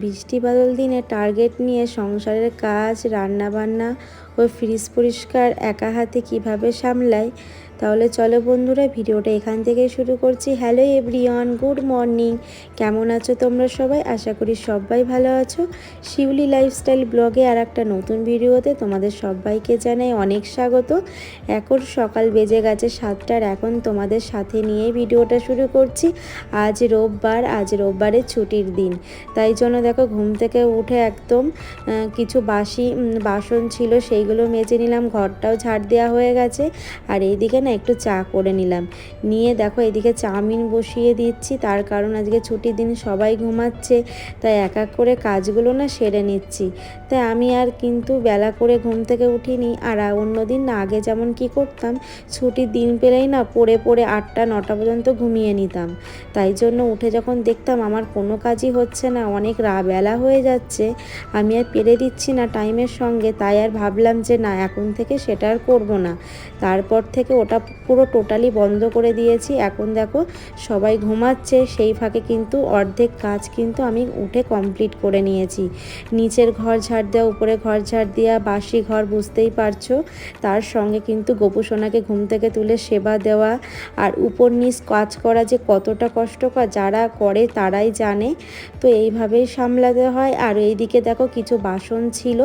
বৃষ্টি বাদল দিনে টার্গেট নিয়ে সংসারের কাজ, রান্নাবান্না ও ফ্রিজ পরিষ্কার একা হাতে কীভাবে সামলাই তাহলে চলো বন্ধুরা, ভিডিওটা এখান থেকে শুরু করছি। হ্যালো এভরিওয়ান গুড মর্নিং কেমন আছো তোমরা সবাই? আশা করি সবাই ভালো আছো। শিউলি লাইফস্টাইল ব্লগে আর একটা নতুন ভিডিওতে তোমাদের সবাইকে জানাই অনেক স্বাগত। এখন সকাল বেজে গেছে সাতটার এখন তোমাদের সাথে নিয়ে ভিডিওটা শুরু করছি। আজ রোববার, আজ রোববারের ছুটির দিন। তাই জন্য দেখো ঘুম থেকে উঠে একদম কিছু বাসি বাসন ছিল সেইগুলো মেজে নিলাম, ঘরটাও ঝাড় দেওয়া হয়ে গেছে। আর এইদিকে না একটু চা করে নিলাম। নিয়ে দেখো এদিকে চাউমিন বসিয়ে দিচ্ছি, তার কারণ আজকে ছুটির দিন সবাই ঘুমাচ্ছে, তাই এক এক করে কাজগুলো না সেরে নিচ্ছি। তাই আমি আর কিন্তু বেলা করে ঘুম থেকে উঠিনি, আর অন্যদিন না, আগে যেমন কি করতাম, ছুটির দিন পেলেই না পড়ে পড়ে আটটা, নটা পর্যন্ত ঘুমিয়ে নিতাম। তাই জন্য উঠে যখন দেখতাম আমার কোনো কাজই হচ্ছে না, অনেক রা বেলা হয়ে যাচ্ছে, আমি আর পেরে দিচ্ছি না টাইমের সঙ্গে, তাই আর ভাবলাম যে না, এখন থেকে সেটা আর করব না। তারপর থেকে ওটা পুরো টোটালি বন্ধ করে দিয়েছি। এখন দেখো সবাই ঘুমাচ্ছে, সেই ফাঁকে কিন্তু অর্ধেক কাজ কিন্তু আমি উঠে কমপ্লিট করে নিয়েছি। নিচের ঘর ঝাড় দেওয়া, উপরে ঘর ঝাড় দেওয়া, বাসি ঘর বুঝতেই পারছ। তার সঙ্গে কিন্তু গোপুসোনাকে ঘুম থেকে তুলে সেবা দেওয়া আর উপর নিচ কাজ করা যে কতটা কষ্টকর যারা করে তারাই জানে। তো এইভাবেই সামলাতে হয়। আর এইদিকে দেখো কিছু বাসন ছিল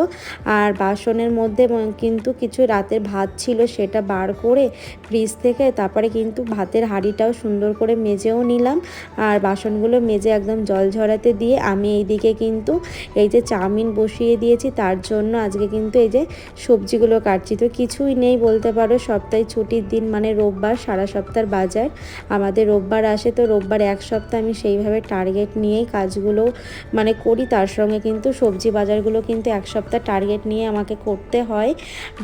আর বাসনের মধ্যে কিন্তু কিছু রাতের ভাত ছিল সেটা বার করে ফ্রিজ থেকে, তারপরে কিন্তু ভাতের হাঁড়িটাও সুন্দর করে মেজেও নিলাম। আর বাসনগুলো মেজে একদম জল ঝরাতে দিয়ে আমি এইদিকে কিন্তু এই যে চাউমিন বসিয়ে দিয়েছি, তার জন্য আজকে কিন্তু এই যে সবজিগুলো কাটছি। তো কিছুই নেই বলতে পারো, সপ্তাহে ছুটির দিন মানে রোববার, সারা সপ্তাহের বাজার। আমাদের রোববার আসে, তো রোববার এক সপ্তাহ আমি সেইভাবে টার্গেট নিয়েই কাজগুলো মানে করি। তার সঙ্গে কিন্তু সবজি বাজারগুলো কিন্তু এক সপ্তাহ টার্গেট নিয়ে আমাকে করতে হয়।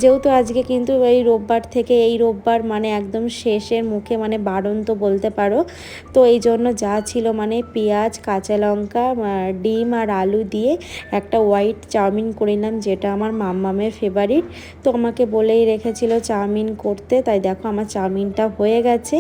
যেহেতু আজকে কিন্তু এই রোববার থেকে, এই রোববার মানে একদম শেষের মুখে মানে বারন্ত বলতে পারো। তো এই জন্য যা ছিল মানে পেঁয়াজ, কাঁচা লঙ্কা ডিম আর আলু দিয়ে একটা হোয়াইট চাউমিন করে নিলাম, যেটা আমার মাম্মামের ফেভারিট তো আমাকে বলেই রেখেছিল চাউমিন করতে, তাই দেখো আমার চাউমিনটা হয়ে গেছে।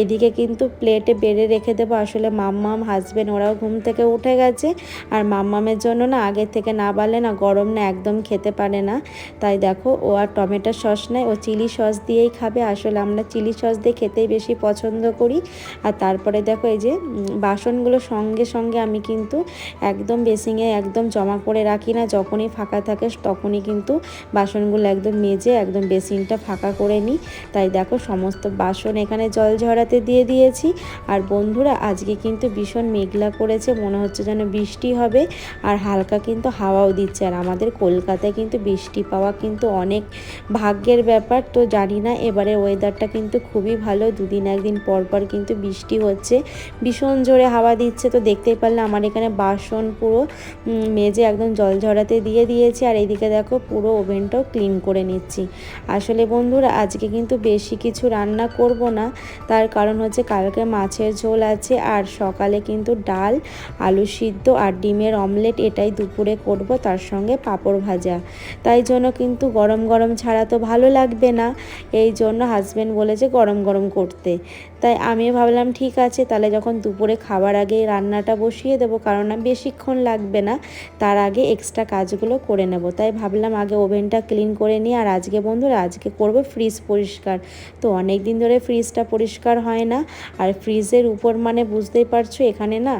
এদিকে কিন্তু প্লেটে বেড়ে রেখে দেবো, আসলে মাম্মাম হাজবেন্ড ওরাও ঘুম থেকে উঠে গেছে। আর মাম্মামের জন্য না আগে থেকে না বাড়লে না গরম না একদম খেতে পারে না। তাই দেখো ও আর টমেটো সস নেয় ও চিলি সস দিয়েই খাবে, আসলে আমরা চিলি সস দিয়ে খেতেই বেশি পছন্দ করি। আর তারপরে দেখো এই যে বাসনগুলো সঙ্গে সঙ্গে আমি কিন্তু একদম বেসিংয়ে একদম জমা করে রাখি না। যখনই ফাঁকা থাকে তখনই কিন্তু বাসনগুলো একদম মেজে একদম বেসিনটা ফাঁকা করে নিই। তাই দেখো সমস্ত বাসন এখানে জল ঝরাতে দিয়ে দিয়েছি। আর বন্ধুরা, আজকে কিন্তু ভীষণ মেঘলা করেছে, মনে হচ্ছে যেন বৃষ্টি হবে। আর হালকা কিন্তু হাওয়াও দিচ্ছে। আর আমাদের কলকাতায় কিন্তু বৃষ্টি পাওয়া কিন্তু অনেক ভাগ্যের ব্যাপার। তো জানি না, এবারে ওয়েদারটা কিন্তু খুবই ভালো। দুদিন একদিন পর পর কিন্তু বৃষ্টি হচ্ছে। ভীষণ জোরে হাওয়া দিচ্ছে। তো দেখতেই পারলে আমার এখানে বাসন পুরো মেজে একদম জল ঝরাতে দিয়ে দিয়েছি। আর এইদিকে দেখো পুরো ওভেনটাও ক্লিন করে নিচ্ছি। আসলে বন্ধুরা, আজকে কিন্তু বেশি কিছু রান্না করব না। তার কারণ হচ্ছে কালকে মাছের ঝোল আছে। আর সকালে কিন্তু ডাল, আলু সিদ্ধ আর ডিমের অমলেট এটাই দুপুরে করব, তার সঙ্গে পাঁপড় ভাজা। তাই জন্য কিন্তু গরম গরম ছাড়া তো ভালো লাগবে না। এই জন্য হাজব্যান্ড বলেছে গরম গরম করতে। তাই আমিও ভাবলাম, ঠিক আছে, তাহলে যখন দুপুরে খাবার আগে রান্নাটা বসিয়ে দেবো, কারণ না বেশিক্ষণ লাগবে না, তার আগে এক্সট্রা কাজগুলো করে নেব। তাই ভাবলাম আগে ওভেনটা ক্লিন করে নিই, আর আজকে বন্ধুরা, আজকে করব ফ্রিজ পরিষ্কার। তো অনেক দিন ধরে ফ্রিজটা পরিষ্কার হয় না, আর ফ্রিজের উপর মানে বুঝতেই পারছ, এখানে না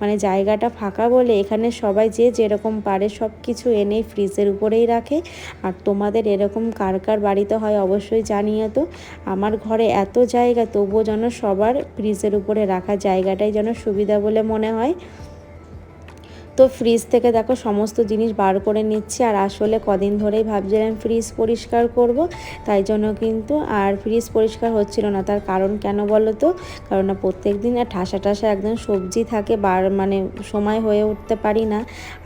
মানে জায়গাটা ফাঁকা বলে এখানে সবাই যে যেরকম পারে সব কিছু এনে ফ্রিজের উপরেই রাখে। আর তোমাদের এরকম কার কার বাড়িতে হয় অবশ্যই জানিয়ে তো। আমার ঘরে এত জায়গা, তবুও যেন সবার ফ্রিজের উপরে রাখা জায়গাটাই যেন সুবিধা বলে মনে হয়। তো ফ্রিজ থেকে দেখো সমস্ত জিনিস বার করে নিচ্ছি। আর আসলে কদিন ধরেই ভাবছিলাম ফ্রিজ পরিষ্কার করব, তাই জন্য কিন্তু আর ফ্রিজ পরিষ্কার হচ্ছিল না। তার কারণ কেন বলো তো? কারণ না প্রত্যেক দিন আর ঠাসা ঠাসা একদম সবজি থাকে, বার মানে সময় হয়ে উঠতে পারি না।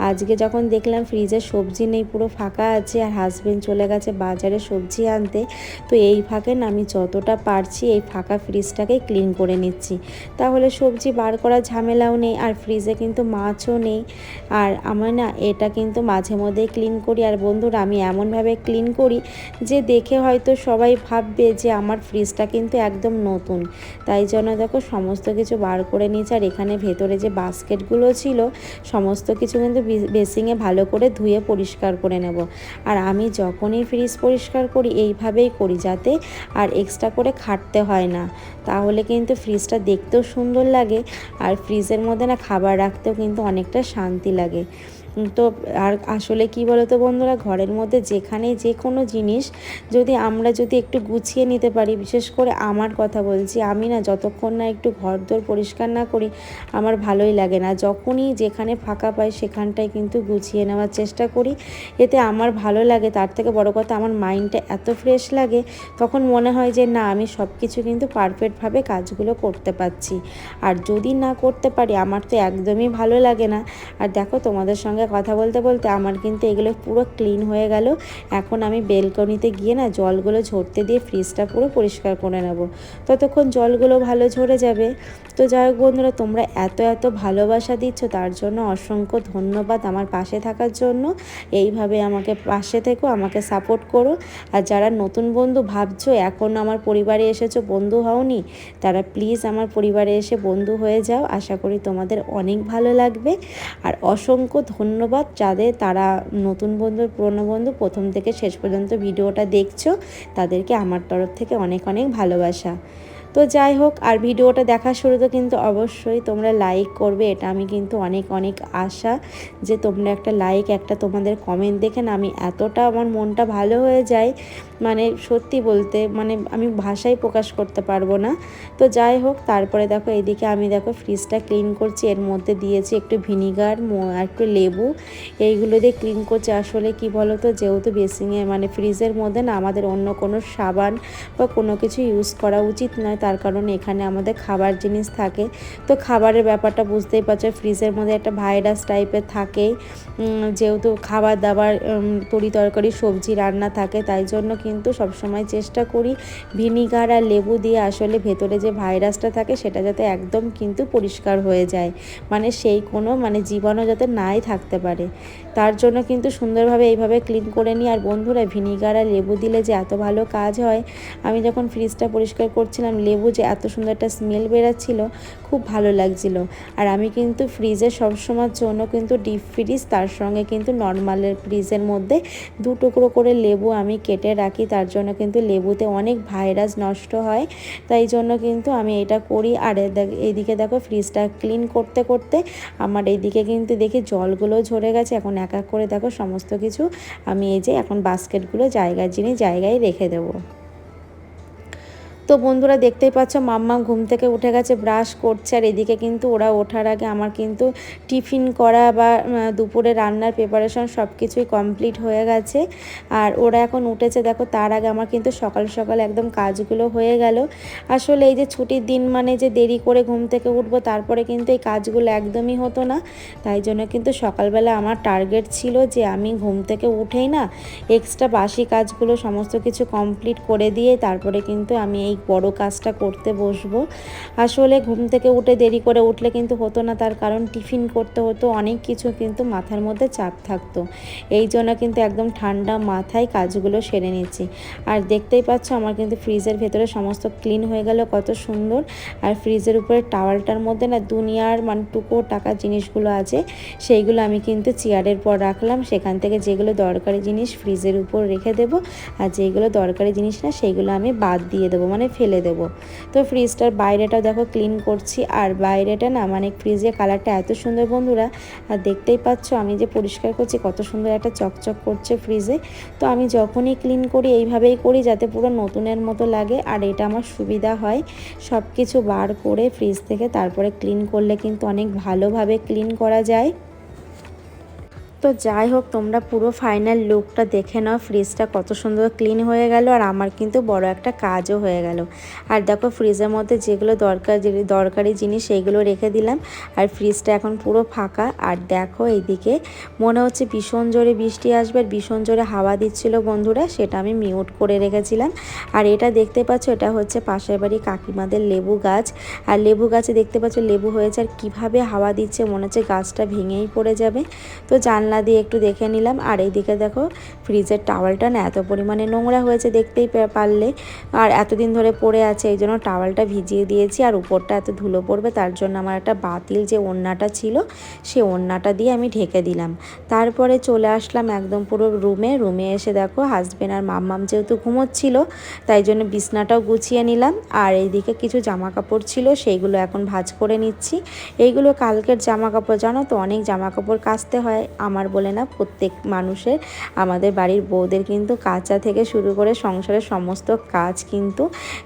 আজকে যখন দেখলাম ফ্রিজে সবজি নেই, পুরো ফাঁকা আছে, আর হাজবেন্ড চলে গেছে বাজারে সবজি আনতে, তো এই ফাঁকে না আমি যতটা পারছি এই ফাঁকা ফ্রিজটাকে ক্লিন করে নিচ্ছি। তাহলে সবজি বার করার ঝামেলাও নেই, আর ফ্রিজে কিন্তু মাছও নেই। আর আমার না এটা কিন্তু মাঝে মধ্যেই ক্লিন করি। আর বন্ধুরা, আমি এমনভাবে ক্লিন করি যে দেখে হয়তো সবাই ভাববে যে আমার ফ্রিজটা কিন্তু একদম নতুন। তাই জন্য দেখো সমস্ত কিছু বার করে নিয়েছি। আর এখানে ভেতরে যে বাস্কেটগুলো ছিল, সমস্ত কিছু কিন্তু বেসিংয়ে ভালো করে ধুয়ে পরিষ্কার করে নেব। আর আমি যখনই ফ্রিজ পরিষ্কার করি, এইভাবেই করি যাতে আর এক্সট্রা করে খাটতে হয় না। তাহলে কিন্তু ফ্রিজটা দেখতেও সুন্দর লাগে। আর ফ্রিজের মধ্যে না খাবার রাখতেও কিন্তু অনেকটা লাগে তো আর আসলে কি বলতো বন্ধুরা, ঘরের মধ্যে যেখানে যে কোনো জিনিস যদি আমরা যদি একটু গুছিয়ে নিতে পারি, বিশেষ করে আমার কথা বলছি, আমি না যতক্ষণ না একটু ঘর দোর পরিষ্কার না করি, আমার ভালোই লাগে না। যখনই যেখানে ফাঁকা পাই, সেখানটায় কিন্তু গুছিয়ে নেওয়ার চেষ্টা করি। এতে আমার ভালো লাগে, তার থেকে বড় কথা আমার মাইন্ডটা এত ফ্রেশ লাগে, তখন মনে হয় যে না, আমি সব কিছু কিন্তু পারফেক্টভাবে কাজগুলো করতে পারছি। আর যদি না করতে পারি, আমার তো একদমই ভালো লাগে না। আর দেখো তোমাদের সঙ্গে কথা বলতে বলতে আমার কিন্তু এগুলো পুরো ক্লিন হয়ে গেল। এখন আমি বেলকনিতে গিয়ে না জলগুলো ঝরতে দিয়ে ফ্রিজটা পুরো পরিষ্কার করে নেব। ততক্ষণ জলগুলো ভালো ঝরে যাবে। তো যাই হোক বন্ধুরা, তোমরা এত এত ভালোবাসা দিচ্ছ, তার জন্য অসংখ্য ধন্যবাদ আমার পাশে থাকার জন্য। এইভাবে আমাকে পাশে থেকো, আমাকে সাপোর্ট করো। আর যারা নতুন বন্ধু, ভাবছ এখন আমার পরিবারে এসেছ, বন্ধু হওনি, তারা প্লিজ আমার পরিবারে এসে বন্ধু হয়ে যাও। আশা করি তোমাদের অনেক ভালো লাগবে। আর অসংখ্য ধন্যবাদ যাদের তারা নতুন বন্ধু, পুরনো বন্ধু, প্রথম থেকে শেষ পর্যন্ত ভিডিওটা দেখছ, তাদেরকে আমার তরফ থেকে অনেক অনেক ভালোবাসা। তো যাই হোক, আর ভিডিওটা দেখার শুরুতে কিন্তু অবশ্যই তোমরা লাইক করবে, এটা আমি কিন্তু অনেক অনেক আশা যে তোমরা একটা লাইক একটা তোমাদের কমেন্ট দেখে না, আমি এতটা আমার মনটা ভালো হয়ে যায় মানে সত্যি বলতে মানে আমি ভাষায় প্রকাশ করতে পারব না। তো যাই হোক, তারপরে দেখো, এদিকে আমি দেখো ফ্রিজটা ক্লিন করছি, এর মধ্যে দিয়েছি একটু ভিনিগার আর একটু লেবু, এইগুলো দিয়ে ক্লিন করছি। আসলে কি বলো তো যেহেতু বেসিংয়ে মানে ফ্রিজের মধ্যে না, আমাদের অন্য কোনো সাবান বা কোনো কিছু ইউজ করা উচিত নয় তার কারণে এখানে আমাদের খাবার জিনিস থাকে। তো খাবারের ব্যাপারটা বুঝতেই পারছ, ফ্রিজের মধ্যে একটা ভাইরাস টাইপের থাকেই যেহেতু খাবার দাবার তরি তরকারি, সবজি রান্না থাকে, তাই জন্য কিন্তু সবসময় চেষ্টা করি ভিনিগার আর লেবু দিয়ে আসলে ভেতরে যে ভাইরাসটা থাকে, সেটা যাতে একদম কিন্তু পরিষ্কার হয়ে যায়। মানে সেই কোনো মানে জীবাণু যাতে নাই থাকতে পারে। তার জন্য কিন্তু সুন্দরভাবে এইভাবে ক্লিন করে নিই। আর বন্ধুরা, ভিনিগার আর লেবু দিলে যে এত ভালো কাজ হয়। আমি যখন ফ্রিজটা পরিষ্কার করছিলাম লেবু যে এত সুন্দর একটা স্মেল বেরাচ্ছিল, খুব ভালো লাগছিল। আর আমি কিন্তু ফ্রিজে সবসময়ের জন্য কিন্তু ডিপ ফ্রিজ তার সঙ্গে কিন্তু নর্মালের ফ্রিজের মধ্যে দু টুকরো করে লেবু আমি কেটে রাখি, তার জন্য কিন্তু লেবুতে অনেক ভাইরাস নষ্ট হয়। তাই জন্য কিন্তু আমি এটা করি। আর এইদিকে দেখো ফ্রিজটা ক্লিন করতে করতে আমার এইদিকে কিন্তু দেখি জলগুলো ঝরে গেছে। এখন এক এক করে দেখো সমস্ত কিছু আমি এই যে এখন বাস্কেটগুলো জায়গার জিনিস জায়গায় রেখে দেবো। তো বন্ধুরা দেখতেই পাচ্ছ, মাম্মা ঘুম থেকে উঠে গেছে, ব্রাশ করছে। আর এদিকে কিন্তু ওরা ওঠার আগে আমার কিন্তু টিফিন করা বা দুপুরে রান্নার প্রিপারেশন সব কিছুই কমপ্লিট হয়ে গেছে। আর ওরা এখন উঠেছে, দেখো তার আগে আমার কিন্তু সকাল সকাল একদম কাজগুলো হয়ে গেল। আসলে এই যে ছুটির দিন মানে যে দেরি করে ঘুম থেকে উঠবো, তারপরে কিন্তু এই কাজগুলো একদমই হতো না। তাই জন্য কিন্তু সকালবেলা আমার টার্গেট ছিল যে আমি ঘুম থেকে উঠেই না এক্সট্রা বাসি কাজগুলো সমস্ত কিছু কমপ্লিট করে দিয়ে তারপরে কিন্তু আমি এই বড় কাজটা করতে বসবো। আসলে ঘুম থেকে উঠে দেরি করে উঠলে কিন্তু হতো না, তার কারণ টিফিন করতে হতো, অনেক কিছু কিন্তু মাথার মধ্যে চাপ থাকতো। এই জন্য কিন্তু একদম ঠান্ডা মাথায় কাজগুলো সেরে নিচ্ছি। আর দেখতেই পাচ্ছ আমার কিন্তু ফ্রিজের ভেতরে সমস্ত ক্লিন হয়ে গেল, কত সুন্দর। আর ফ্রিজের উপরে টাওয়ালটার মধ্যে না দুনিয়ার মানে টুকো টাকা জিনিসগুলো আছে, সেইগুলো আমি কিন্তু চেয়ারের পর রাখলাম। সেখান থেকে যেগুলো দরকারি জিনিস ফ্রিজের উপর রেখে দেবো, আর যেগুলো দরকারি জিনিস না, সেইগুলো আমি বাদ দিয়ে দেবো। মানে ফেলে দেবো। তো ফ্রিজটার বাইরেটাও দেখো ক্লিন করছি। আর বাইরেটা না মানে ফ্রিজের কালারটা এত সুন্দর বন্ধুরা, আর দেখতেই পাচ্ছ আমি যে পরিষ্কার করছি, কত সুন্দর একটা চকচক করছে ফ্রিজে তো আমি যখনই ক্লিন করি এইভাবেই করি যাতে পুরো নতুনের মতো লাগে। আর এটা আমার সুবিধা হয় সব কিছু বার করে ফ্রিজ থেকে তারপরে ক্লিন করলে কিন্তু অনেক ভালোভাবে ক্লিন করা যায়। তো যাই হোক, তোমরা পুরো ফাইনাল লুকটা দেখে নাও। ফ্রিজটা কত সুন্দর ক্লিন হয়ে গেল আর আমার কিন্তু বড় একটা কাজও হয়ে গেল। আর দেখো ফ্রিজের মধ্যে যেগুলো দরকার দরকারি জিনিস সেইগুলো রেখে দিলাম। আর ফ্রিজটা এখন পুরো ফাঁকা। আর দেখো এইদিকে মনে হচ্ছে ভীষণ জোরে বৃষ্টি আসবে, আর ভীষণ জোরে হাওয়া দিচ্ছিল বন্ধুরা, সেটা আমি মিউট করে রেখেছিলাম। আর এটা দেখতে পাচ্ছ, এটা হচ্ছে পাশের বাড়ি কাকিমাদের লেবু গাছ। আর লেবু গাছে দেখতে পাচ্ছ, লেবু হয়েছে আর কীভাবে হাওয়া দিচ্ছে, মনে হচ্ছে গাছটা ভেঙেই পড়ে যাবে। তো জানলা দিয়ে একটু দেখে নিলাম। আর এইদিকে দেখো, ফ্রিজের টাওয়ালটা না এত পরিমাণে নোংরা হয়েছে দেখতেই পারলে। আর এতদিন ধরে পড়ে আছে, এই জন্য টাওয়ালটা ভিজিয়ে দিয়েছি। আর উপরটা এত ধুলো পড়বে, তার জন্য আমার একটা বাতিল যে ওড়নাটা ছিল, সে ওড়নাটা দিয়ে আমি ঢেকে দিলাম। তারপরে চলে আসলাম একদম পুরো রুমে। রুমে এসে দেখো হাজবেন্ড আর মাম্মাম যেহেতু ঘুমোচ্ছিল, তাই জন্য বিছনাটাও গুছিয়ে নিলাম। আর এইদিকে কিছু জামা কাপড় ছিল, সেইগুলো এখন ভাঁজ করে নিচ্ছি। এইগুলো কালকের জামা কাপড় জানো তো? অনেক জামা কাপড় কাচতে হয়। আমার বলে না, প্রত্যেক মানুষের, আমাদের বাড়ির বউদের কিন্তু কাঁচা থেকে শুরু করে সংসারের সমস্ত কাজ কিন্তু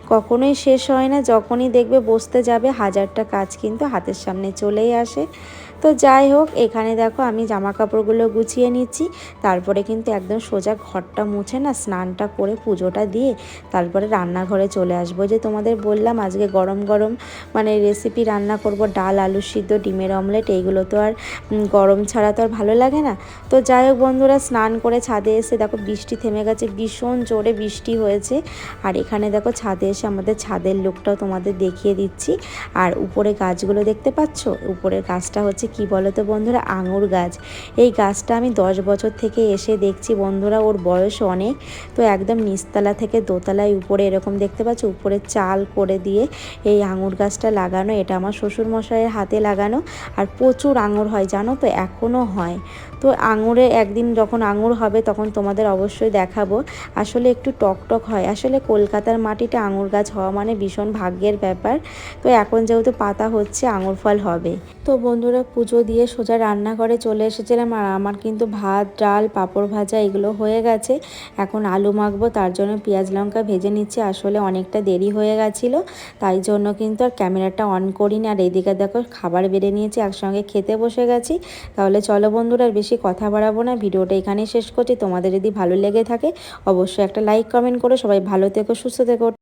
কখনোই শেষ হয় না। যখনই দেখবে বসতে যাবে, হাজারটা কাজ কিন্তু হাতের সামনে চলেই আসে। তো যাই হোক, এখানে দেখো আমি জামা কাপড়গুলো গুছিয়ে নিচ্ছি। তারপরে কিন্তু একদম সোজা ঘরটা মুছে না, স্নানটা করে পুজোটা দিয়ে তারপরে রান্নাঘরে চলে আসব। যে তোমাদের বললাম, আজকে গরম গরম মানে রেসিপি রান্না করব, ডাল, আলু সিদ্ধ, ডিমের অমলেট এইগুলো তো আর গরম ছাড়া তো আর ভালো লাগে না। তো যাই হোক বন্ধুরা, স্নান করে ছাদে এসে দেখো বৃষ্টি থেমে গেছে, ভীষণ জোরে বৃষ্টি হয়েছে। আর এখানে দেখো ছাদে এসে আমাদের ছাদের লুকটাও তোমাদের দেখিয়ে দিচ্ছি। আর উপরে গাছগুলো দেখতে পাচ্ছ? উপরের গাছটা হচ্ছে কি বলো তো বন্ধুরা? আঙুর গাছ। এই গাছটা আমি দশ বছর থেকে এসে দেখছি বন্ধুরা, ওর বয়স অনেক। তো একদম নিচতলা থেকে দোতলায় উপরে এরকম দেখতে পাচ্ছ? উপরে চাল করে দিয়ে এই আঙুর গাছটা লাগানো। এটা আমার শ্বশুর মশাইয়ের হাতে লাগানো। আর প্রচুর আঙুর হয়, জানো তো? এখনও হয়। তো আঙুরে একদিন যখন আঙুর হবে, তখন তোমাদের অবশ্যই দেখাবো। আসলে একটু টক টক হয়। আসলে কলকাতার মাটিতে আঙুর গাছ হওয়া মানে ভীষণ ভাগ্যের ব্যাপার। তো এখন যেহেতু পাতা হচ্ছে, আঙুর ফল হবে। তো বন্ধুরা পুজো দিয়ে সোজা রান্নাঘরে চলে এসেছিলাম আর আমার কিন্তু ভাত, ডাল, পাঁপড় ভাজা এগুলো হয়ে গেছে। এখন আলু মাখবো, তার জন্য পেঁয়াজ লঙ্কা ভেজে নিচ্ছি। আসলে অনেকটা দেরি হয়ে গেছিল, তাই জন্য কিন্তু আর ক্যামেরাটা অন করিনি। আর এইদিকে দেখো, খাবার বেড়ে নিয়েছি, একসঙ্গে খেতে বসে গেছি। তাহলে চলো বন্ধুরা, আর বেশি কথা বাড়াবো না। ভিডিওটা এখানেই শেষ করছি। তোমাদের যদি ভালো লেগে থাকে, অবশ্যই একটা লাইক, কমেন্ট করো সবাই ভালো থেকো, সুস্থ থেকো।